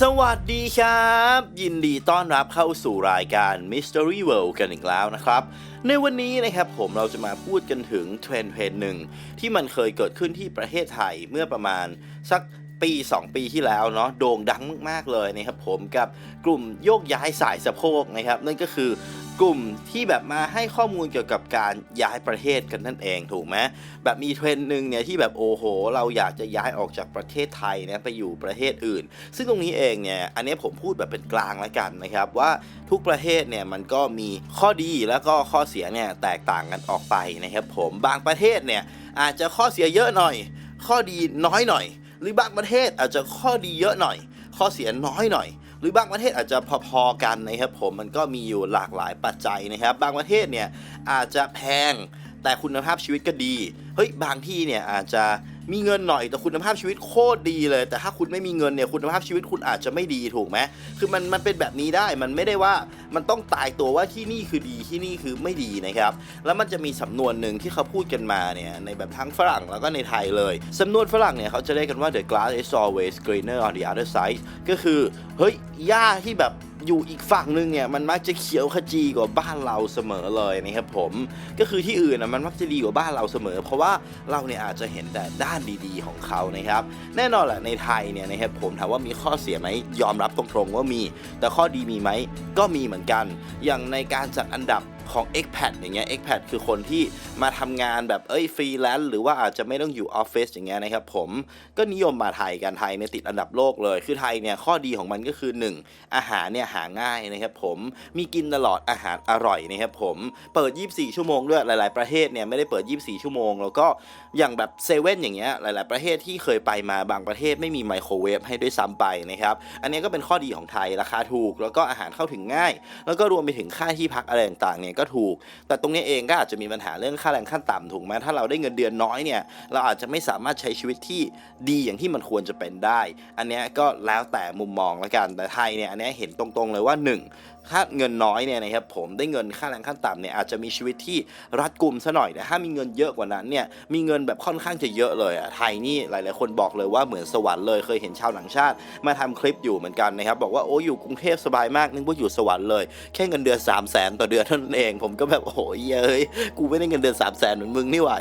สวัสดีครับ ยินดีต้อนรับเข้าสู่รายการ Mystery World กันอีกแล้วนะครับ ในวันนี้นะครับผมเราจะมาพูดกันถึงเทรนด์เทรนด์หนึ่งที่มันเคยเกิดขึ้นที่ประเทศไทยเมื่อประมาณสักปี 2 ปีที่แล้วเนาะโด่งดังมากๆเลยนะครับผมกับกลุ่มโยกย้ายสายสะโพกนะครับนั่นก็คือ กลุ่มที่แบบมาให้ข้อมูลเกี่ยวกับการย้ายประเทศกันนั่นเองถูกไหมแบบมีเทรนด์หนึ่งเนี่ยที่แบบโอ้โห เราอยากจะย้ายออกจากประเทศไทยนะไปอยู่ประเทศอื่น ซึ่งตรงนี้เองเนี่ยอันนี้ผมพูดแบบเป็นกลางแล้วกันนะครับว่าทุกประเทศเนี่ยมันก็มีข้อดีแล้วก็ข้อเสียเนี่ยแตกต่างกันออกไปนะครับผมบางประเทศเนี่ยอาจจะข้อเสียเยอะหน่อย ข้อดีน้อยหน่อย หรือบางประเทศอาจจะข้อดีเยอะหน่อย ข้อเสียน้อยหน่อย หรือบางประเทศอาจจะพอๆกันนะครับผมมันก็มีอยู่หลากหลายปัจจัยนะครับ บางประเทศเนี่ยอาจจะแพงแต่คุณภาพชีวิตก็ดีเฮ้ยบางที่เนี่ยอาจจะ มีเงินหน่อยแต่คุณภาพชีวิตโคตรดีเลย แต่ถ้าคุณไม่มีเงินเนี่ยคุณภาพชีวิตคุณอาจจะไม่ดีถูกไหมคือมันมันเป็นแบบนี้ได้มันไม่ได้ว่ามันต้องตายตัวว่าที่นี่คือดีที่นี่คือไม่ดีนะครับ แล้วมันจะมีสำนวนหนึ่งที่เขาพูดกันมาเนี่ยในแบบทั้งฝรั่งแล้วก็ในไทยเลยสำนวนฝรั่งเนี่ยเขาจะเรียกกันว่า the glass is always greener on the other side ก็คือเฮ้ยหญ้าที่แบบอยู่อีกฝั่งหนึงเนี่ยมันมักจะเขียวขจีกว่าบ้านเราเสมอเลยนะครับผมก็คือที่อื่นนะมันมักจะดีกว่าบ้านเราเสมอ เพราะว่าเราเนี่ยอาจจะเห็นแต่ด้านดีๆของเขานะครับ แน่นอนแหละในไทยเนี่ยนะครับผมถามว่ามีข้อเสียไหมยอมรับตรงๆว่ามี แต่ข้อดีมีไหมก็มีเหมือนกัน อย่างในการจัดอันดับ ของ expat อย่างเงี้ย expat คือคนที่มาทำงานแบบเอ้ยฟรีแลนซ์หรือว่าอาจจะไม่ต้องอยู่ออฟฟิศอย่างเงี้ยนะครับผมก็นิยมมาไทยกันไทยเนี่ยติดอันดับโลกเลย คือไทยเนี่ยข้อดีของมันก็คือ 1 อาหารเนี่ยหาง่ายนะครับผมมีกินตลอดอาหารอร่อยนะครับผมเปิด 24 ชั่วโมงด้วยหลาย ๆ ประเทศเนี่ยไม่ได้เปิด 24 ชั่วโมง แล้วก็อย่างแบบเซเว่นอย่างเงี้ยหลาย ๆ ประเทศที่เคยไปมาบางประเทศไม่มีไมโครเวฟให้ด้วยซ้ำไปนะครับอันนี้ก็เป็นข้อดีของไทยราคาถูก แล้วก็อาหารเข้าถึงง่าย แล้วก็รวมไปถึงค่าที่พักอะไรต่างๆเนี่ยก็ถูก แต่ตรงนี้เองก็อาจจะมีปัญหาเรื่องค่าแรงขั้นต่ำถูกไหมถ้าเราได้เงินเดือนน้อยเนี่ยเราอาจจะไม่สามารถใช้ชีวิตที่ดีอย่างที่มันควรจะเป็นได้ อันนี้ก็แล้วแต่มุมมองละกันแต่ไทยเนี่ยอันนี้เห็นตรงๆเลยว่า 1 ถ้าเงินน้อยเนี่ยนะครับผมได้เงินค่าแรงขั้นต่ำเนี่ยอาจจะมีชีวิตที่รัดกุมซะหน่อยแต่ถ้ามีเงินเยอะกว่านั้นเนี่ยมีเงินแบบค่อนข้างจะเยอะเลยอะไทยนี่หลาย ๆ คนบอกเลยว่าเหมือนสวรรค์เลยเคยเห็นชาวต่างชาติ มาทำคลิปอยู่เหมือนกันนะครับบอกว่าโอ้อยู่กรุงเทพสบายมากนึกว่าอยู่สวรรค์เลยแค่เงินเดือน3 0 0แสนต่อเดือนเท่านั้นเอง ผมก็แบบโอ้โหเย้ยกูไม่ได้เงินเดือน3 0 0แสนเหมือนมึงนี่หว่า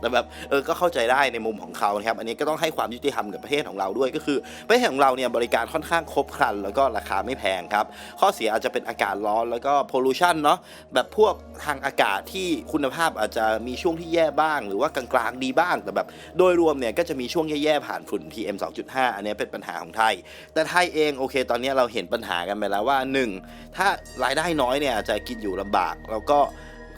แต่แบบเออก็เข้าใจได้ในมุมของเขานะครับอันนี้ก็ต้องให้ความยุติธรรมกับประเทศของเราด้วยก็คือประเทศของเราเนี่ยบริการค่อนข้างครบครัน แล้วก็ราคาไม่แพงครับข้อเสียอาจจะเป็นอากาศร้อนแล้วก็ pollution เนาะแบบพวกทางอากาศที่คุณภาพอาจจะมีช่วงที่แย่บ้าง หรือว่ากลางๆดีบ้าง แต่แบบโดยรวมเนี่ยก็จะมีช่วงแย่ๆผ่านฝุ่น PM 2.5 อันนี้เป็นปัญหาของไทย แต่ไทยเองโอเค ตอนนี้เราเห็นปัญหากันไปแล้วว่า 1 ถ้ารายได้น้อยเนี่ยจจะกินอยู่ลำบากแล้วก็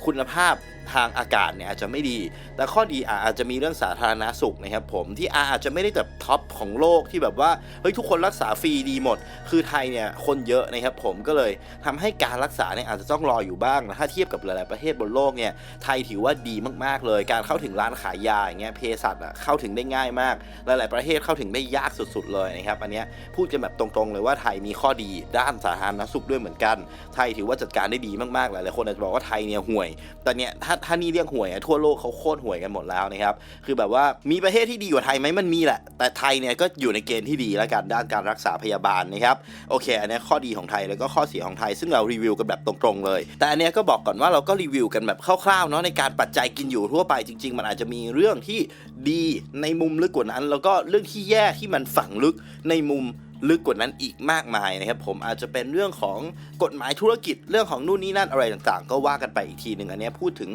คุณภาพ ทางอากาศเนี่ยอาจจะไม่ดี แต่ข้อดีอาจจะมีเรื่องสาธารณาสุขนะครับผมที่อาจจะไม่ได้แบบท็อปของโลกที่แบบว่าเฮ้ยทุกคนรักษาฟรีดีหมด คือไทยเนี่ยคนเยอะนะครับผมก็เลยทำให้การรักษาเนี่ยอาจจะต้องรออยู่บ้างนะถ้าเทียบกับหลายๆประเทศบนโลกเนี่ยไทยถือว่าดีมากๆเลย การเข้าถึงร้านขายยาอย่างเงี้ยเภสัชอะเข้าถึงได้ง่ายมาก หลาย ๆประเทศเข้าถึงได้ยากสุดๆเลยนะครับอันเนี้ยพูดกันแบบตรงๆเลยว่าไทยมีข้อดีด้านสาธารณสุขด้วยเหมือนกัน ไทยถือว่าจัดการได้ดีมากๆหลายๆคนอาจจะบอกว่าไทยเนี่ยห่วยแต่เนี่ยถ้าถ้านี่เรียกหวยทั่วโลกเขาโคตรหวยกันหมดแล้วนะครับ คือแบบว่ามีประเทศที่ดีกว่าไทยไหมมันมีแหละ แต่ไทยเนี่ยก็อยู่ในเกณฑ์ที่ดีแล้วกันด้านการรักษาพยาบาลนะครับ โอเค อันนี้ข้อดีของไทยแล้วก็ข้อเสียของไทย ซึ่งเรารีวิวกันแบบตรงๆเลย แต่อันเนี้ยก็บอกก่อนว่าเราก็รีวิวกันแบบคร่าวๆเนาะในการปัจจัยกินอยู่ทั่วไปจริง ๆ มันอาจจะมีเรื่องที่ดีในมุมลึกกว่านั้น แล้วก็เรื่องที่แย่ที่มันฝังลึกในมุม ลึกกว่านั้นอีกมากมายนะครับผมอาจจะเป็นเรื่องของกฎหมายธุรกิจเรื่องของนู่นนี่นั่นอะไรต่างๆ ก็ว่ากันไปอีกทีหนึ่งอันนี้พูดถึง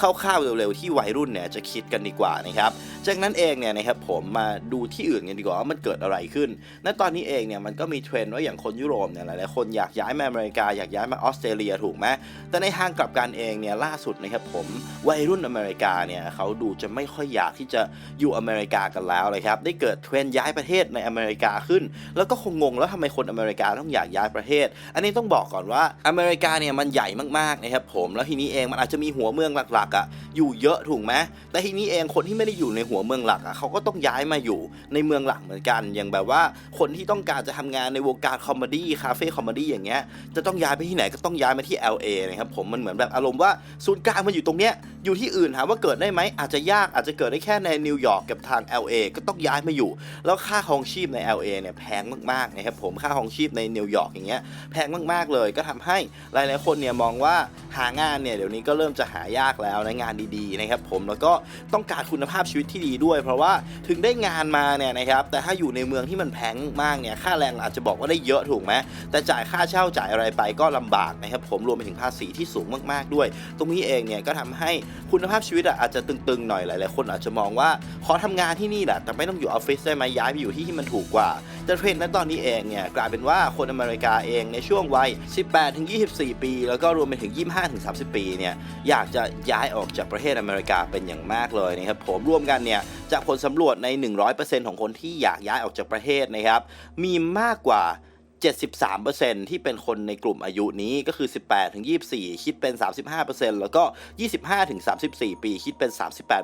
คร่าวๆเร็วๆที่วัยรุ่นเนี่ยจะคิดกันดีกว่านะครับจากนั้นเองเนี่ยนะครับผมมาดูที่อื่นกันดีกว่าว่ามันเกิดอะไรขึ้นณตอนนี้เองเนี่ยมันก็มีเทรนด์ว่าอย่างคนยุโรปเนี่ยหลายๆคนอยากย้ายมาอเมริกาอยากย้ายมาออสเตรเลียถูกไหมแต่ในทางกลับกันเองเนี่ยล่าสุดนะครับผมวัยรุ่นอเมริกาเนี่ยเขาดูจะไม่ค่อยอยากที่จะอยู่อเมริกากันแล้วเลยครับได้เกิดเทรนด์ย้ายประเทศในอเมริกาขึ้นแล้วก็คงงงแล้วทำไมคนอเมริกาต้องอยากย้ายประเทศ อันนี้ต้องบอกก่อนว่าอเมริกาเนี่ยมันใหญ่มากๆนะครับผมแล้วทีนี้เองมันอาจจะมีหัวเมืองหลักๆอะอยู่เยอะถูกไหมแต่ทีนี้เองคนที่ไม่ได้อยู่ในหัวเมืองหลักอะเขาก็ต้องย้ายมาอยู่ในเมืองหลักเหมือนกัน อย่างแบบว่าคนที่ต้องการจะทำงานในวงการคอมเมดี้คาเฟ่คอมเมดี้อย่างเงี้ยจะต้องย้ายไปที่ไหนก็ต้องย้ายมาที่ LA นะครับผมมันเหมือนแบบอารมณ์ว่าศูนย์กลางมันอยู่ตรงเนี้ยอยู่ที่อื่นถามว่าเกิดได้ไหมอาจจะยากอาจจะเกิดได้แค่ในนิวยอร์กกับทาง LA ก็ต้องย้ายมาอยู่ แล้วค่าครองชีพใน LA เนี่ยแพงมากๆนะครับผมค่าของชีพในนิวยอร์กอย่างเงี้ยแพงมากๆเลย ก็ทำให้หลายๆคนเนี่ยมองว่าหางานเนี่ยเดี๋ยวนี้ก็เริ่มจะหายากแล้วนะงานดีๆนะครับผมแล้วก็ต้องการคุณภาพชีวิตที่ดีด้วย เพราะว่าถึงได้งานมาเนี่ยนะครับแต่ถ้าอยู่ในเมืองที่มันแพงมากเนี่ยค่าแรงอาจจะบอกว่าได้เยอะถูกไหมแต่จ่ายค่าเช่าจ่ายอะไรไปก็ลำบากนะครับผมรวมไปถึงภาษีที่สูงมากๆด้วย ตรงนี้เองเนี่ยก็ทำให้คุณภาพชีวิตอาจจะตึงๆหน่อยหลายๆคนอาจจะมองว่าขอทำงานที่นี่แหละแต่ไม่ต้องอยู่ออฟฟิศได้ไหมย้ายไปอยู่ที่ที่มันถูกกว่าแต่เทรนด์ณตอนนี้เองเนี่ยกลายเป็นว่าคนอเมริกาเองในช่วงวัย 18-24 ปี แล้วก็รวมไปถึง 25-30 ปีเนี่ยอยากจะย้ายออกจากประเทศอเมริกาเป็นอย่างมากเลยนะครับผมรวมกันเนี่ยจากผลสำรวจใน 100%ของคนที่อยากย้ายออกจากประเทศนะครับมีมากกว่า 73%ที่เป็นคนในกลุ่มอายุนี้ก็คือ 18ถึง24 คิดเป็น 35%แล้วก็ 25ถึง34 ปีคิดเป็น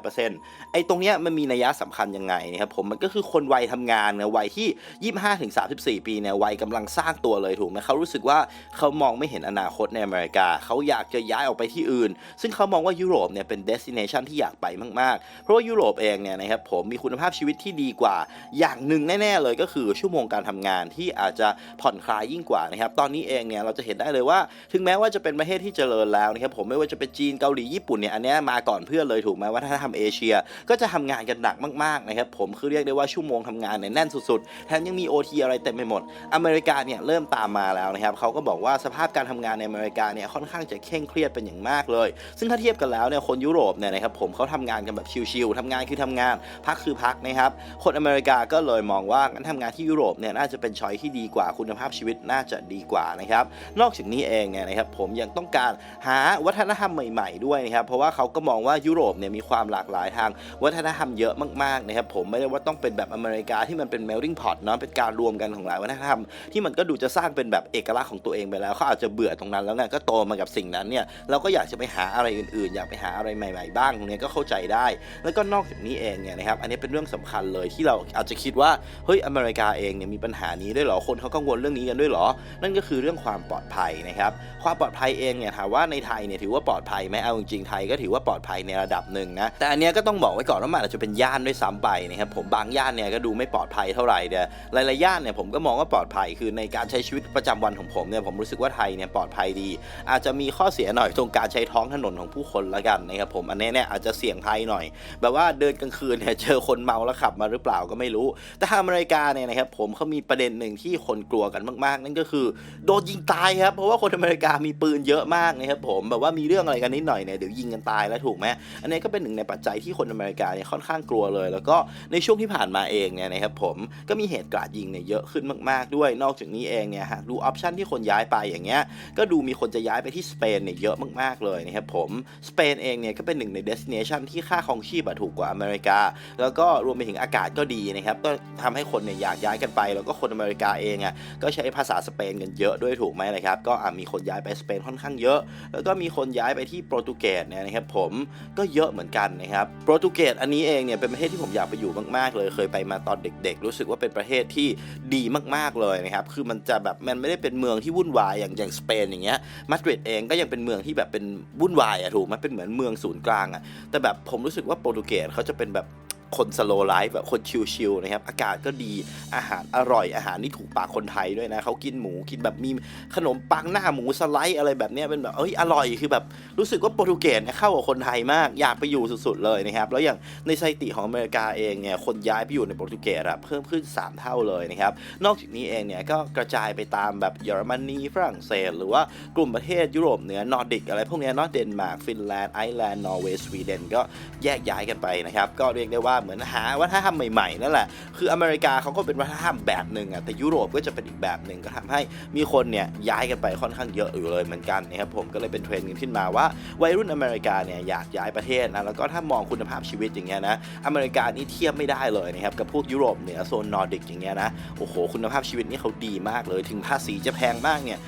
38%ไอ้ตรงเนี้ยมันมีนัยสำคัญยังไงนะครับผมมันก็คือคนวัยทำงานในวัยที่ 25ถึง34 ปีเนี่ยวัยกำลังสร้างตัวเลยถูกไหมเขารู้สึกว่าเขามองไม่เห็นอนาคตในอเมริกา เขาอยากจะย้ายออกไปที่อื่น ซึ่งเขามองว่ายุโรปเนี่ยเป็น destination ที่อยากไปมากๆ เพราะว่ายุโรปเองเนี่ยนะครับผมมีคุณภาพชีวิตที่ดีกว่า อย่างหนึ่งแน่ ๆ เลยก็คือชั่วโมงการทำงานที่อาจจะผ่อนคลายยิ่งกว่านะครับตอนนี้เองเนี่ยเราจะเห็นได้เลยว่า ถึงแม้ว่าจะเป็นประเทศที่เจริญแล้วนะครับผมไม่ว่าจะเป็นจีนเกาหลีญี่ปุ่นเนี่ยอันเนี้ยมาก่อนเพื่อนเลยถูกไหมว่าถ้าทำเอเชีย ก็จะทำงานกันหนักมากๆนะครับผมคือเรียกได้ว่าชั่วโมงทำงานเนี่ยแน่นสุดๆแถมยังมี OT อะไรเต็มไปหมด อเมริกาเนี่ยเริ่มตามมาแล้วนะครับเขาก็บอกว่าสภาพการทำงานในอเมริกาเนี่ยค่อนข้างจะเคร่งเครียดเป็นอย่างมากเลย ซึ่งถ้าเทียบกันแล้วเนี่ยคนยุโรปเนี่ยนะครับผมเขาทำงานกันแบบชิลๆทำงานคือทำงานพักคือพักนะครับคนอเมริกาก็เลยมองว่างั้นทำงานที่ยุโรปเนี่ยน่าจะเป็นช้อยที่ดีกว่าคุณภาพชีวิตน่าจะดีกว่านะครับนอกจากนี้เองเนี่ยนะครับผมยังต้องการหาวัฒนธรรมใหม่ ๆด้วยนะครับเพราะว่าเขาก็มองว่ายุโรปเนี่ยมีความหลากหลายทางวัฒนธรรมเยอะมากๆนะครับผมไม่ได้ว่าต้องเป็นแบบอเมริกาที่มันเป็น melting pot เนาะเป็นการรวมกันของหลายวัฒนธรรม ที่มันก็ดูจะสร้างเป็นแบบเอกลักษณ์ของตัวเองไปแล้วเขาอาจจะเบื่อตรงนั้นแล้วไงก็โตมากับสิ่งนั้นเนี่ยเราก็อยากจะไปหาอะไรอื่นๆ อยากไปหาอะไรใหม่ ๆ บ้างตรงนี้ก็เข้าใจได้ แล้วก็นอกจากนี้เองเนี่ยนะครับอันนี้เป็นเรื่องสำคัญเลยที่เราอาจจะคิดว่าเฮ้ยอเมริกาเองเนี่ยมีปัญหานี้ด้วยเหรอคนเขากังวลเรื่องนี้กันด้วยเหรอ นั่นก็คือเรื่องความปลอดภัยนะครับความปลอดภัยเองเนี่ยถามว่าในไทยเนี่ยถือว่าปลอดภัยไหมเอาจริงๆไทยก็ถือว่าปลอดภัยในระดับหนึ่งนะแต่อันเนี้ยก็ต้องบอกไว้ก่อนว่ามันอาจจะเป็นย่านด้วยซ้ำไปนะครับผมบางย่านเนี่ยก็ดูไม่ปลอดภัยเท่าไหร่เดียหลายๆย่านเนี่ยผมก็มองว่าปลอดภัยคือในการใช้ชีวิตประจำวันของผมเนี่ยผมรู้สึกว่าไทยเนี่ยปลอดภัยดี อาจจะมีข้อเสียหน่อยตรงการใช้ท้องถนนของผู้คนละกันนะครับผมอันนี้เนี่ยอาจจะเสี่ยงภัยหน่อย แบบว่าเดินกลางคืนเนี่ยเจอคนเมาแล้วขับมาหรือเปล่าก็ไม่รู้ แต่ทางอเมริกาเนี่ยนะครับผมเขามีประเด็นหนึ่งที่คนกลัวกันมากๆ นั่นก็คือโดนยิงตายครับเพราะว่าคนอเมริกามีปืนเยอะมากนะครับผมแบบว่ามีเรื่องอะไรกันนิดหน่อยเนี่ยเดี๋ยวยิงกันตายแล้วถูกไหมอันนี้ก็เป็นหนึ่งในปัจจัยที่คนอเมริกาเนี่ยค่อนข้างกลัวเลย แล้วก็ในช่วงที่ผ่านมาเองเนี่ยนะครับผมก็มีเหตุการาดยิงเนี่ยเยอะขึ้นมากๆด้วย นอกจากนี้เองเนี่ยหากดูออปชันที่คนย้ายไปอย่างเงี้ยก็ดูมีคนจะย้ายไปที่สเปนเนี่ยเยอะมากๆเลยนะครับผมสเปนเองเนี่ยก็เป็นหนึ่งในเดสติเนชันที่ค่าครองชีพถูกกว่าอเมริกา แล้วก็รวมไปถึงอากาศก็ดีนะครับก็ทำให้คนเนี่ยอยากย้ายกันไป แล้วก็คนอเมริกาเองอะก็ใช้ภาษาสเปนกันเยอะด้วยถูกไหมนะครับ ก็มีคนย้ายไปสเปนค่อนข้างเยอะ แล้วก็มีคนย้ายไปที่โปรตุเกสเนี่ยนะครับผมก็เยอะเหมือนกันนะครับโปรตุเกสอันนี้เองเนี่ยเป็นประเทศที่ผมอยากไปอยู่มากๆเลย เคยไปมาตอนเด็ก ๆ รู้สึกว่าเป็นประเทศที่ดีมากๆเลยนะครับคือมันจะแบบมันไม่ได้เป็นเมืองที่วุ่นวายอย่างอย่างสเปนอย่างเงี้ยมาดริดเองก็ยังเป็นเมืองที่แบบเป็นวุ่นวายอะถูกไหมเป็นเหมือนเมืองศูนย์กลางอะแต่แบบผมรู้สึกว่าโปรตุเกสเขาจะเป็นแบบ คนสโลไลฟ์แบบคนชิลๆนะครับ อากาศก็ดีอาหารอร่อยอาหารนี่ถูกปากคนไทยด้วยนะเขากินหมูกินแบบมีขนมปังหน้าหมูสไลด์อะไรแบบนี้เป็นแบบเอ้ยอร่อยคือแบบรู้สึกว่าโปรตุเกสเข้ากับคนไทยมากอยากไปอยู่สุดๆเลยนะครับ แล้วอย่างในสถิติของอเมริกาเองเนี่ยคนย้ายไปอยู่ในโปรตุเกสอะเพิ่มขึ้น 3 เท่าเลยนะครับ นอกจากนี้เองเนี่ยก็กระจายไปตามแบบเยอรมนีฝรั่งเศส หรือว่ากลุ่มประเทศยุโรปเหนือนอร์ดิกอะไรพวกนี้เนอร์เดนมาร์กฟินแลนด์ไอร์แลนด์นอร์เวย์สวีเดนก็แยกย้ายกันไปนะครับ ก็เรียกได้ว่าเหมือนหาวัฒนธรรมใหม่ๆนั่นแหละคืออเมริกาเขาก็เป็นวัฒนธรรมแบบหนึ่งอะแต่ยุโรปก็จะเป็นอีกแบบหนึ่งก็ทำให้มีคนเนี่ยย้ายกันไปค่อนข้างเยอะอยู่เลยเหมือนกันนะครับผมก็เลยเป็นเทรนด์ขึ้นมาว่าวัยรุ่นอเมริกาเนี่ยอยากย้ายประเทศนะแล้วก็ถ้ามองคุณภาพชีวิตอย่างเงี้ยนะอเมริกานี่เทียบไม่ได้เลยนะครับกับพวกยุโรปเหนือโซนนอร์ดิกอย่างเงี้ยนะโอ้โหคุณภาพชีวิตนี่เขาดีมากเลย ถึงภาษีจะแพงมากเนี่ย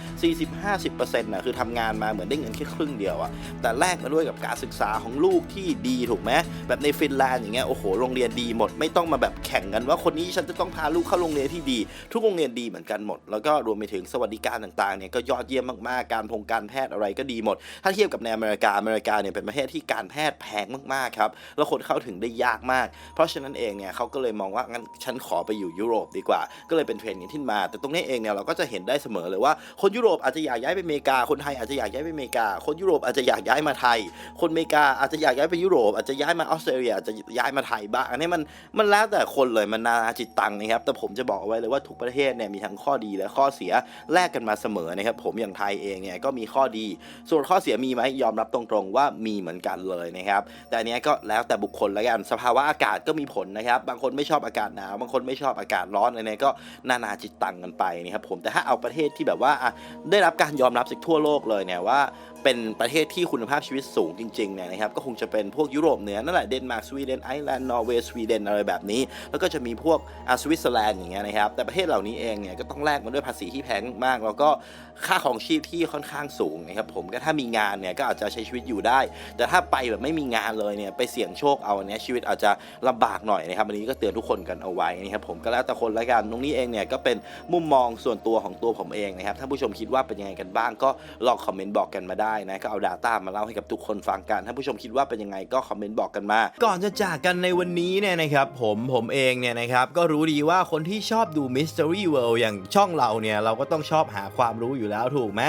40-50%นะคือทำงานมาเหมือนได้เงินแค่ครึ่งเดียวอะแต่แลกมาด้วยกับการศึกษาของลูกที่ดีถูกไหมแบบในฟินแลนด์อย่างเงี้ยโอ้โหโรโรงเรียนดีหมด ไม่ต้องมาแบบแข่งกันว่าคนนี้ฉันจะต้องพาลูกเข้าโรงเรียนที่ดี ทุกโรงเรียนดีเหมือนกันหมด แล้วก็รวมไปถึงสวัสดิการต่างๆเนี่ยก็ยอดเยี่ยมมากๆ การพงการแพทย์อะไรก็ดีหมด ถ้าเทียบกับในอเมริกา อเมริกาเนี่ยเป็นประเทศที่การแพทย์แพงมากๆครับ แล้วคนเข้าถึงได้ยากมาก เพราะฉะนั้นเองเนี่ยเขาก็เลยมองว่างั้นฉันขอไปอยู่ยุโรปดีกว่า ก็เลยเป็นเทรนด์นี้ขึ้นมา แต่ตรงนี้เองเนี่ยเราก็จะเห็นได้เสมอเลยว่าคนยุโรปอาจจะอยากย้ายไปอเมริกา คนไทยอาจจะอยากย้ายไปอเมริกา คนยุโรปอาจจะอยากย้ายมาไทย คนอเมริกาอาจจะอยากย้ายไปยุโรปอาจจะย้ายมาออสเตรเลียอาจจะย้ายมาไทยบ้างอันนี้มันมันแล้วแต่คนเลยมันนานาจิตตังนะครับแต่ผมจะบอกเอาไว้เลยว่าทุกประเทศเนี่ยมีทั้งข้อดีและข้อเสียแลกกันมาเสมอนะครับผมอย่างไทยเองเนี่ยก็มีข้อดี ส่วนข้อเสียมีไหมยอมรับตรงๆว่ามีเหมือนกันเลยนะครับแต่อันเนี้ยก็แล้วแต่บุคคลแล้วกันสภาวะอากาศก็มีผลนะครับ บางคนไม่ชอบอากาศหนาวบางคนไม่ชอบอากาศร้อนอะไรเนี่ยก็นานาจิตตังกันไปนะครับผมแต่ถ้าเอาประเทศที่แบบว่าได้รับการยอมรับจากทั่วโลกเลยเนี่ยว่า เป็นประเทศที่คุณภาพชีวิตสูงจริงๆเนี่ยนะครับก็คงจะเป็นพวกยุโรปเหนือนั่นแหละเดนมาร์กสวีเดนไอร์แลนด์นอร์เวย์สวีเดนอะไรแบบนี้ แล้วก็จะมีพวกอาสวิตเซอร์แลนด์อย่างเงี้ยนะครับแต่ประเทศเหล่านี้เองเนี่ยก็ต้องแลกมาด้วยภาษีที่แพงมาก แล้วก็ค่าของชีพที่ค่อนข้างสูงนะครับผมก็ถ้ามีงานเนี่ยก็อาจจะใช้ชีวิตอยู่ได้ แต่ถ้าไปแบบไม่มีงานเลยเนี่ยไปเสี่ยงโชคเอาเนี้ยชีวิตอาจจะลำบากหน่อยนะครับอันนี้ก็เตือนทุกคนกันเอาไว้นะครับผมก็แล้วแต่คนละกันตรงนี้เองเนี่ยก็เป็นมุมมองส่วนตัวของตัวผมเองนะครับท่าผู้ชมคิดว่าเป็นยังไงกันบ้างก็ลองคอมเมนต์บอกกันมาได้นะก็เอา Data มาเล่าให้กับทุกคนฟังกันท่าผู้ชมคิดว่าเป็นยังไงก็คอมเมนต์บอกกันมา ก่อนจะจากกันในวันนี้เนี่ยนะครับผมผมเองเนี่ยนะครับก็รู้ดีว่าคนที่ชอบดู Mystery World อย่างช่องเราเนี่ยเราก็ต้องชอบหาความรู้อยู่แล้วถูกไหม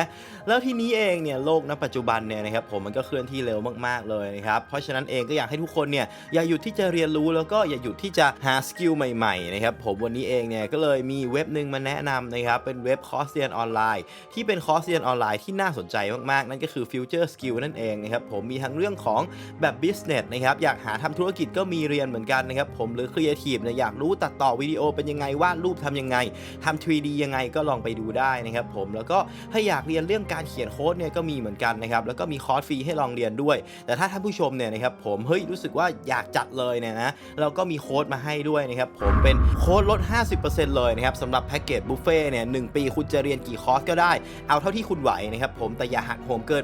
แล้วทีนี้เองเนี่ยโลกณปัจจุบันเนี่ยนะครับผมมันก็เคลื่อนที่เร็วมากๆเลยนะครับเพราะฉะนั้นเองก็อยากให้ทุกคนเนี่ยอย่าหยุดที่จะเรียนรู้แล้วก็อย่าหยุดที่จะหาสกิลใหม่ๆนะครับผมวันนี้เองเนี่ยก็เลยมีเว็บหนึ่งมาแนะนำนะครับเป็นเว็บคอร์สเรียนออนไลน์ ที่เป็นคอร์สเรียนออนไลน์ที่น่าสนใจมากๆนั่นก็คือือ Future Skill นั่นเองนะครับผมมีทั้งเรื่องของแบบ Business นะครับอยากหาทำธุรกิจก็มีเรียนเหมือนกันนะครับผมหรือ Creative เนี่ยอยากรู้ตัดต่อวิดีโอเป็นยังไงวาดรูปทำยังไงทำ 3D ยังไงก็ลองไปดูได้นะครับผมแล้วก็ถ้าอยากเรียนเรื่องการเขียนโค้ดเนี่ยก็มีเหมือนกันนะครับแล้วก็มีคอร์สฟรีให้ลองเรียนด้วย แต่ถ้าท่านผู้ชมเนี่ยนะครับผมเฮ้ยรู้สึกว่าอยากจัดเลยเนี่ยนะเราก็มีโค้ดมาให้ด้วยนะครับผมเป็นโค้ดลด 50%เลยนะครับสำหรับแพ็กเกจบุฟเฟ่เนี่ยหปี คุณจะเรียนกี่คอร์สก็ได้ เอาเท่าที่คุณไหวนะครับผมแต่อย่าหักโหมเกิน